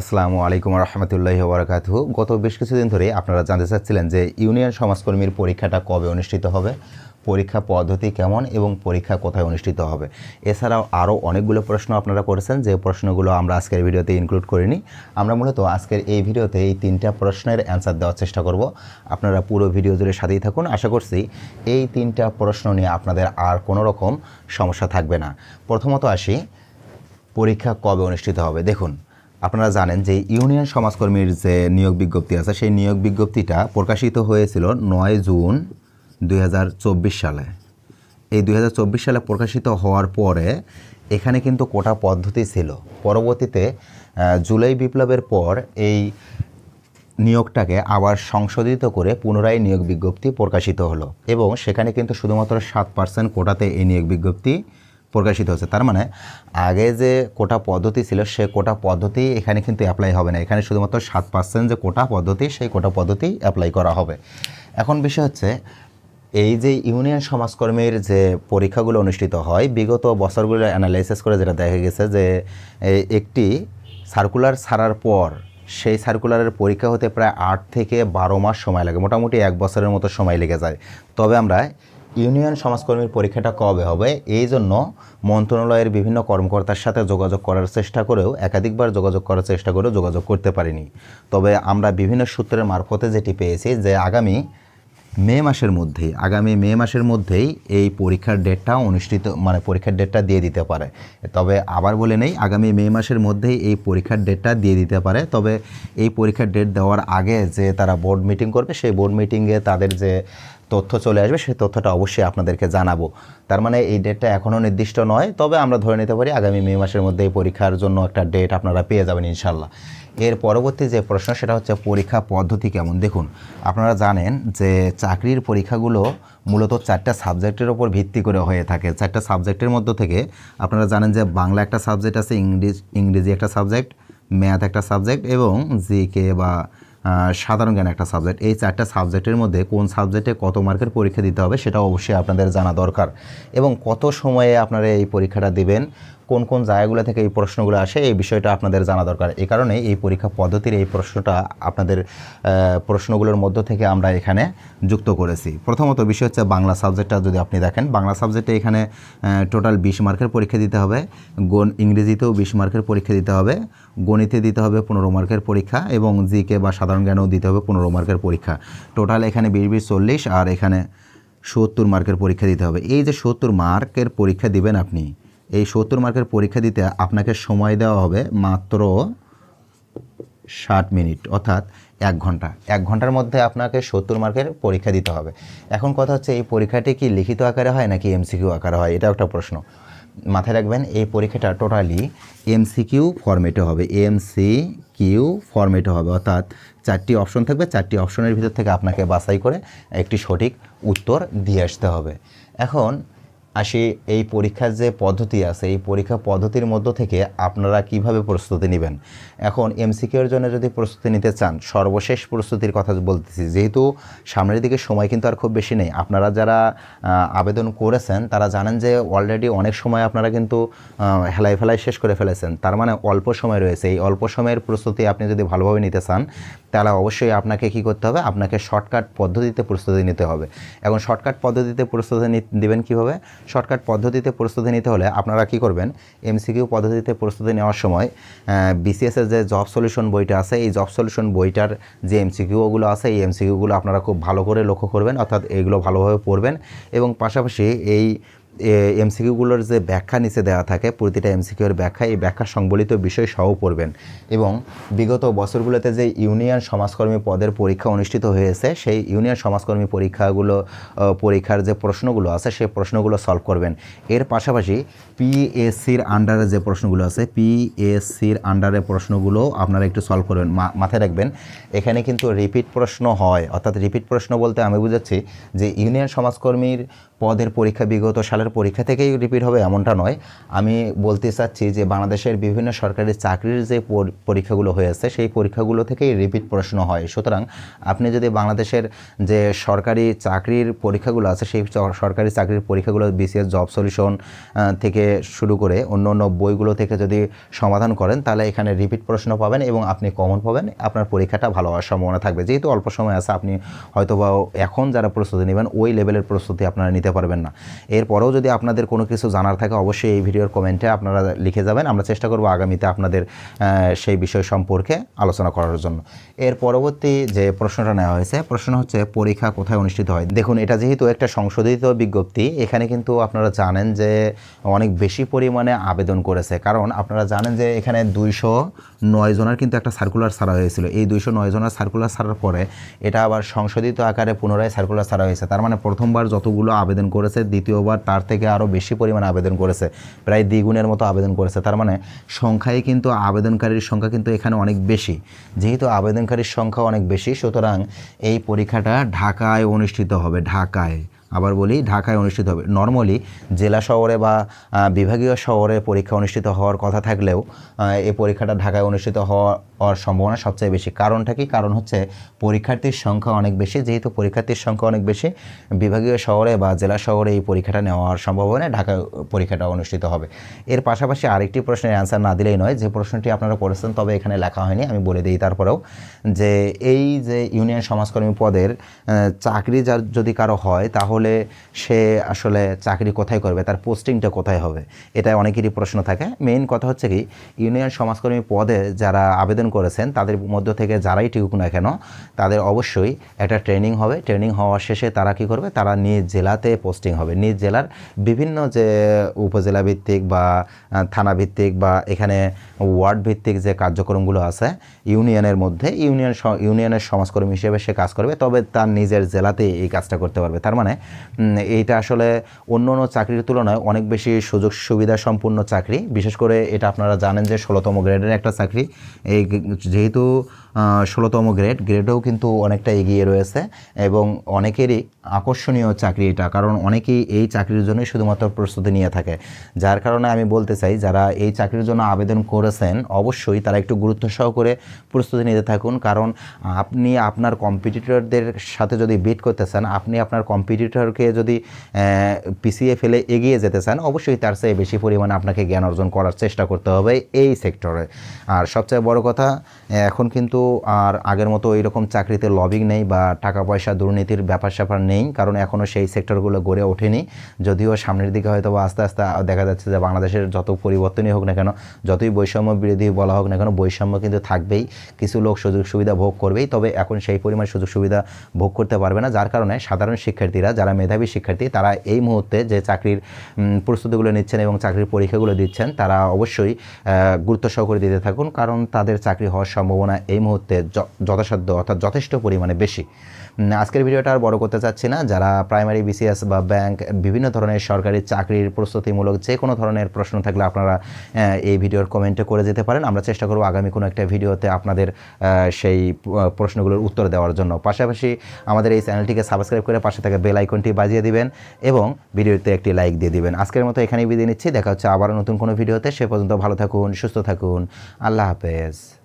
আসসালামু আলাইকুম রহমতুল্লাহি ওবরাকাতু গত বেশ কিছুদিন ধরে আপনারা জানতে চাচ্ছিলেন যে ইউনিয়ন সমাজকর্মীর পরীক্ষাটা কবে অনুষ্ঠিত হবে, পরীক্ষা পদ্ধতি কেমন এবং পরীক্ষা কোথায় অনুষ্ঠিত হবে। এছাড়াও আরও অনেকগুলো প্রশ্ন আপনারা করেছেন, যে প্রশ্নগুলো আমরা আজকের ভিডিওতে ইনক্লুড করিনি। আমরা মূলত আজকের এই ভিডিওতে এই তিনটা প্রশ্নের অ্যান্সার দেওয়ার চেষ্টা করব। আপনারা পুরো ভিডিও জুড়ে সাথেই থাকুন। আশা করছি এই তিনটা প্রশ্ন নিয়ে আপনাদের আর কোনো রকম সমস্যা থাকবে না। প্রথমত আসি, পরীক্ষা কবে অনুষ্ঠিত হবে? দেখুন আপনারা জানেন যে ইউনিয়ন সমাজকর্মীর যে নিয়োগ বিজ্ঞপ্তি আছে, সেই নিয়োগ বিজ্ঞপ্তিটা প্রকাশিত হয়েছিল নয় জুন দুই হাজার চব্বিশ সালে। এই দুই হাজার চব্বিশ সালে প্রকাশিত হওয়ার পরে এখানে কিন্তু কোটা পদ্ধতি ছিল। পরবর্তীতে জুলাই বিপ্লবের পর এই নিয়োগটাকে আবার সংশোধিত করে পুনরায় নিয়োগ বিজ্ঞপ্তি প্রকাশিত হলো এবং সেখানে কিন্তু শুধুমাত্র সাত পার্সেন্ট কোটাতে এই নিয়োগ বিজ্ঞপ্তি প্রকাশিত হচ্ছে তার মানে আগে যে কোটা পদ্ধতি ছিল, সে কোটা পদ্ধতি এখানে কিন্তু অ্যাপ্লাই হবে না। এখানে শুধুমাত্র সাত পার্সেন্ট যে কোটা পদ্ধতি, সেই কোটা পদ্ধতি অ্যাপ্লাই করা হবে। এখন বিষয় হচ্ছে, এই যে ইউনিয়ন সমাজকর্মীর যে পরীক্ষাগুলো অনুষ্ঠিত হয়, বিগত বছরগুলো অ্যানালাইসিস করে যেটা দেখা গেছে যে একটি সার্কুলার ছাড়ার পর সেই সার্কুলারের পরীক্ষা হতে প্রায় আট থেকে বারো মাস সময় লাগে। মোটামুটি এক বছরের মতো সময় লেগে যায়। তবে আমরা ইউনিয়ন সমাজকর্মীর পরীক্ষাটা কবে হবে? এই জন্য মন্ত্রণালয়ের বিভিন্ন কর্মকর্তার সাথে যোগাযোগ করার চেষ্টা করেও একাধিকবার যোগাযোগ করার চেষ্টা করেও যোগাযোগ করতে পারিনি। তবে আমরা বিভিন্ন সূত্রের মারফতে যেটি পেয়েছি যে আগামী মে মাসের মধ্যেই, আগামী মে মাসের মধ্যেই এই পরীক্ষার ডেটটা অনুষ্ঠিত মানে পরীক্ষার ডেটটা দিয়ে দিতে পারে। তবে আবার বলে নেই, আগামী মে মাসের মধ্যেই এই পরীক্ষার ডেটটা দিয়ে দিতে পারে। তবে এই পরীক্ষার ডেট দেওয়ার আগে যে তারা বোর্ড মিটিং করবে, সেই বোর্ড মিটিংয়ে তাদের যে তথ্য চলে আসবে সেই তথ্যটা অবশ্যই আপনাদেরকে জানাব। তার মানে এই ডেটটা এখনও নির্দিষ্ট নয়, তবে আমরা ধরে নিতে পারি আগামী মে মাসের মধ্যে এই পরীক্ষার জন্য একটা ডেট আপনারা পেয়ে যাবেন ইনশাল্লাহ এর পরবর্তী যে প্রশ্ন, সেটা হচ্ছে পরীক্ষা পদ্ধতি কেমন? দেখুন, আপনারা জানেন যে চাকরির পরীক্ষাগুলো মূলত চারটা সাবজেক্টের ওপর ভিত্তি করে হয়ে থাকে। চারটা সাবজেক্টের মধ্য থেকে আপনারা জানেন যে বাংলা একটা সাবজেক্ট আছে, ইংলিশ, ইংরেজি একটা সাবজেক্ট, ম্যাথ একটা সাবজেক্ট এবং জি কে বা সাধারণ জ্ঞান একটা সাবজেক্ট এই চারটা সাবজেক্টের মধ্যে কোন সাবজেক্টে কত মার্কের পরীক্ষা দিতে হবে সেটা অবশ্যই আপনাদের জানা দরকার। এবং কত সময়ে আপনারা এই পরীক্ষাটা দিবেন কোন কোন জায়গাগুলো থেকে এই প্রশ্নগুলো আসে, এই বিষয়টা আপনাদের জানা দরকার। এই কারণে এই পরীক্ষা পদ্ধতির এই প্রশ্নটা আপনাদের প্রশ্নগুলোর মধ্য থেকে আমরা এখানে যুক্ত করেছি। প্রথমত বিষয় হচ্ছে বাংলা সাবজেক্টটা যদি আপনি দেখেন, বাংলা সাবজেক্টে এখানে টোটাল বিশ মার্কের পরীক্ষা দিতে হবে, গণ, ইংরেজিতেও বিশ মার্কের পরীক্ষা দিতে হবে, গণিতে দিতে হবে পনেরো মার্কের পরীক্ষা এবং জিকে বা সাধারণ জ্ঞানেও দিতে হবে পনেরো মার্কের পরীক্ষা। টোটাল এখানে বিশ বিশ, চল্লিশ আর এখানে সত্তর মার্কের পরীক্ষা দিতে হবে। এই যে সত্তর মার্কের পরীক্ষা দিবেন আপনি এই সত্তর মার্কের পরীক্ষা দিতে আপনাকে সময় দেওয়া হবে মাত্র ষাট মিনিট, অর্থাৎ এক ঘণ্টা। এক ঘণ্টার মধ্যে আপনাকে সত্তর মার্কের পরীক্ষা দিতে হবে। এখন কথা হচ্ছে, এই পরীক্ষাটি কি লিখিত আকারে হয় নাকি এমসিকিউ আকারে হয়? এটা একটা প্রশ্ন। মাথায় রাখবেন, এই পরীক্ষাটা টোটালি এমসিকিউ ফরম্যাটে হবে। এমসি কিউ ফরম্যাটে হবে, অর্থাৎ চারটি অপশন থাকবে। চারটি অপশনের ভিতর থেকে আপনাকে বাছাই করে একটি সঠিক উত্তর দিয়ে আসতে হবে। এখন আসি এই পরীক্ষার যে পদ্ধতি আছে, এই পরীক্ষা পদ্ধতির মধ্য থেকে আপনারা কীভাবে প্রস্তুতি নেবেন? এখন এমসিকিউর জন্য যদি প্রস্তুতি নিতে চান, সর্বশেষ প্রস্তুতির কথা বলতেছি। যেহেতু সামনের দিকে সময় কিন্তু আর খুব বেশি নেই, আপনারা যারা আবেদন করেছেন, তারা জানেন যে অলরেডি অনেক সময় আপনারা কিন্তু হেলাই ফেলাই শেষ করে ফেলেছেন। তার মানে অল্প সময় রয়েছে। এই অল্প সময়ের প্রস্তুতি আপনি যদি ভালোভাবে নিতে চান, তাহলে অবশ্যই আপনাকে কি করতে হবে? আপনাকে শর্টকাট পদ্ধতিতে প্রস্তুতি নিতে হবে। এখন শর্টকাট পদ্ধতিতে প্রস্তুতি নি- দিবেন কীভাবে? শর্টকাট পদ্ধতিতে প্রস্তুতি নিতে হলে আপনারা কি করবেন? এমসিকিউ পদ্ধতিতে প্রস্তুতি নেওয়ার সময় বিসিএসের যে জব সলিউশন বইটা আছে, এই জব সলিউশন বইটার যে এমসিকিউগুলো আছে, এই এমসিকিউগুলো আপনারা খুব ভালো করে লক্ষ্য করবেন, অর্থাৎ এইগুলো ভালোভাবে পড়বেন এবং পাশাপাশি এই এমসিকিউগুলোর যে ব্যাখ্যা নিচে দেওয়া থাকে, প্রতিটা এমসিকিউর ব্যাখ্যা, এই ব্যাখ্যা সংবলিত বিষয় সহ পড়বেন। এবং বিগত বছরগুলোতে যে ইউনিয়ন সমাজকর্মী পদের পরীক্ষা অনুষ্ঠিত হয়েছে, সেই ইউনিয়ন সমাজকর্মী পরীক্ষাগুলো পরীক্ষার যে প্রশ্নগুলো আছে, সেই প্রশ্নগুলো সলভ করবেন। এর পাশাপাশি পিএসসির আন্ডারে যে প্রশ্নগুলো আছে, পিএসসির আন্ডারে প্রশ্নগুলো আপনারা একটু সলভ করবেন মাথায় রাখবেন। এখানে কিন্তু রিপিট প্রশ্ন হয়, অর্থাৎ রিপিট প্রশ্ন বলতে আমি বুঝাচ্ছি যে ইউনিয়ন সমাজকর্মীর পদের পরীক্ষা বিগত সালের এবারের পরীক্ষা থেকেই রিপিট হবে এমনটা নয়। আমি বলতে চাচ্ছি যে বাংলাদেশের বিভিন্ন সরকারি চাকরির যে পর- পরীক্ষাগুলো হয়েছে সেই পরীক্ষাগুলো থেকেই রিপিট প্রশ্ন হয়। সুতরাং আপনি যদি বাংলাদেশের যে সরকারি চাকরির পরীক্ষাগুলো আছে, সেই সরকারি চাকরির পরীক্ষাগুলো বিসিএস জব সলিউশন থেকে শুরু করে অন্য অন্য বইগুলো থেকে যদি সমাধান করেন, তাহলে এখানে রিপিট প্রশ্ন পাবেন এবং আপনি কমন পাবেন। আপনার পরীক্ষাটা ভালো হওয়ার সম্ভাবনা থাকবে। যেহেতু অল্প সময় আছে, আপনি হয়তো বা এখন যারা প্রস্তুতি নেবেন, ওই লেভেলের প্রস্তুতি আপনারা নিতে পারবেন না। এরপরেও যদি আপনাদের কোনো কিছু জানার থাকে, অবশ্যই এই ভিডিওর কমেন্টে আপনারা লিখে যাবেন। আমরা চেষ্টা করব আগামীতে আপনাদের সেই বিষয় সম্পর্কে আলোচনা করার জন্য। এর পরবর্তী যে প্রশ্নটা নেওয়া হয়েছে, প্রশ্ন হচ্ছে, পরীক্ষা কোথায় অনুষ্ঠিত হয়? দেখুন, এটা যেহেতু একটা সংশোধিত বিজ্ঞপ্তি, এখানে কিন্তু আপনারা জানেন যে অনেক বেশি পরিমাণে আবেদন করেছে। কারণ আপনারা জানেন যে এখানে দুইশো নয় জনের কিন্তু একটা সার্কুলার ছাড়া হয়েছিল। এই দুইশো নয় জনের সার্কুলার ছাড়ার পরে এটা আবার সংশোধিত আকারে পুনরায় সার্কুলার ছাড়া হয়েছে। তার মানে প্রথমবার যতগুলো আবেদন করেছে, দ্বিতীয়বার তার থেকে আরও বেশি পরিমাণ আবেদন করেছে, প্রায় দ্বিগুণের মতো আবেদন করেছে। তার মানে সংখ্যায় কিন্তু আবেদনকারীর সংখ্যা কিন্তু এখানে অনেক বেশি। যেহেতু আবেদনকারীর সংখ্যা অনেক বেশি, সুতরাং এই পরীক্ষাটা ঢাকায় অনুষ্ঠিত হবে, ঢাকায়। আবার বলি ঢাকায় অনুষ্ঠিত হবে। নর্মালি জেলা শহরে বা বিভাগীয় শহরে পরীক্ষা অনুষ্ঠিত হওয়ার কথা থাকলেও এই পরীক্ষাটা ঢাকায় অনুষ্ঠিত হওয়ার সম্ভাবনা সবচেয়ে বেশি। কারণটা কি? কারণ হচ্ছে পরীক্ষার্থীর সংখ্যা অনেক বেশি। যেহেতু পরীক্ষার্থীর সংখ্যা অনেক বেশি, বিভাগীয় শহরে বা জেলা শহরে এই পরীক্ষাটা নেওয়ার সম্ভাবনা ঢাকায় পরীক্ষাটা অনুষ্ঠিত হবে। এর পাশাপাশি আরেকটি প্রশ্নের অ্যান্সার না দিলেই নয়, যে প্রশ্নটি আপনারা পড়েছেন তবে এখানে লেখা হয়নি, আমি বলে দিই তারপরেও, যে এই যে ইউনিয়ন সমাজকর্মী পদের চাকরি যার যদি কারও হয় তাহলে সে আসলে চাকরি কোথায় করবে, তার পোস্টিংটা কোথায় হবে এটা অনেকেরই প্রশ্ন থাকে। মেইন কথা হচ্ছে কি, ইউনিয়ন সমাজকর্মী পদে যারা আবেদন করেছেন, তাদের মধ্য থেকে যারাই টিকুক না কেন, তাদের অবশ্যই একটা ট্রেনিং হবে। ট্রেনিং হওয়ার শেষে তারা কি করবে, তারা নিজ জেলাতে পোস্টিং হবে। নিজ জেলার বিভিন্ন যে উপজেলা ভিত্তিক বা থানা ভিত্তিক বা এখানে ওয়ার্ড ভিত্তিক যে কার্যক্রমগুলো আছে, ইউনিয়নের মধ্যে ইউনিয়ন ইউনিয়নের সমাজকর্মী হিসেবে সে কাজ করবে, তবে তার নিজের জেলাতেই এই কাজটা করতে পারবে। তার মানে এইটা আসলে অন্য অন্য চাকরির তুলনায় অনেক বেশি সুযোগ সুবিধা সম্পূর্ণ চাকরি। বিশেষ করে এটা আপনারা জানেন যে ষোলোতম গ্রেডের একটা চাকরি। এই যেহেতু ষোলোতম গ্রেড গ্রেডেও কিন্তু অনেকটা এগিয়ে রয়েছে এবং অনেকেরই আকর্ষণীয় চাকরি এটা, কারণ অনেকেই এই চাকরির জন্যই শুধুমাত্র প্রস্তুতি নিয়ে থাকে। যার কারণে আমি বলতে চাই, যারা এই চাকরির জন্য আবেদন করেছেন, অবশ্যই তারা একটু গুরুত্ব সহ করে প্রস্তুতি নিতে থাকুন। কারণ আপনি আপনার কম্পিটিটরদের সাথে যদি বিট করতে চান, আপনি আপনার কম্পিটিটরকে যদি পিছিয়ে ফেলে এগিয়ে যেতে চান, অবশ্যই তার চেয়ে বেশি পরিমাণে আপনাকে জ্ঞান অর্জন করার চেষ্টা করতে হবে এই সেক্টরে আর সবচেয়ে বড় কথা, এখন কিন্তু আর আগের মতো ওই রকম চাকরিতে লবিং নেই বা টাকা পয়সা দুর্নীতির ব্যাপার স্যাপার নেই, কারণ এখনও সেই সেক্টরগুলো গড়ে ওঠেনি। যদিও সামনের দিকে হয়তো আস্তে আস্তে দেখা যাচ্ছে যে বাংলাদেশের যত পরিবর্তনই হোক না কেন, যতই বৈষম্য বিরোধী বলা হোক না কেন, বৈষম্য কিন্তু থাকবেই। কিছু লোক সুযোগ সুবিধা ভোগ করবেই, তবে এখন সেই পরিমাণ সুযোগ সুবিধা ভোগ করতে পারবে না, যার কারণে সাধারণ শিক্ষার্থীরা, যারা মেধাবী শিক্ষার্থী, তারা এই মুহূর্তে যে চাকরির প্রস্তুতিগুলো নিচ্ছেন এবং চাকরির পরীক্ষাগুলো দিচ্ছেন, তারা অবশ্যই গুরুত্ব সহকারে দিতে থাকুন, কারণ তাদের চাকরি হওয়ার সম্ভাবনা এই মুহূর্তে য- যথাসাধ্য অর্থাৎ যথেষ্ট পরিমাণে বেশি। আজকের ভিডিওটা আর বড় করতে চাচ্ছি না। যারা প্রাইমারি বিসিএস বা ব্যাংক বিভিন্ন ধরনের সরকারি চাকরির প্রস্তুতিমূলক যে কোনো ধরনের প্রশ্ন থাকলে আপনারা এই ভিডিওর কমেন্টে করে যেতে পারেন। আমরা চেষ্টা করব আগামী কোনো একটা ভিডিওতে আপনাদের সেই প্রশ্নগুলোর উত্তর দেওয়ার জন্য। পাশাপাশি আমাদের এই চ্যানেলটিকে সাবস্ক্রাইব করে পাশে থাকা বেল আইকনটি বাজিয়ে দিবেন এবং ভিডিওতে একটি লাইক দিয়ে দিবেন। আজকের মতো এখানেই বিদায় নিচ্ছি। দেখা হচ্ছে আবার নতুন কোনো ভিডিওতে। সে পর্যন্ত ভালো থাকুন, সুস্থ থাকুন। আল্লাহ হাফেজ।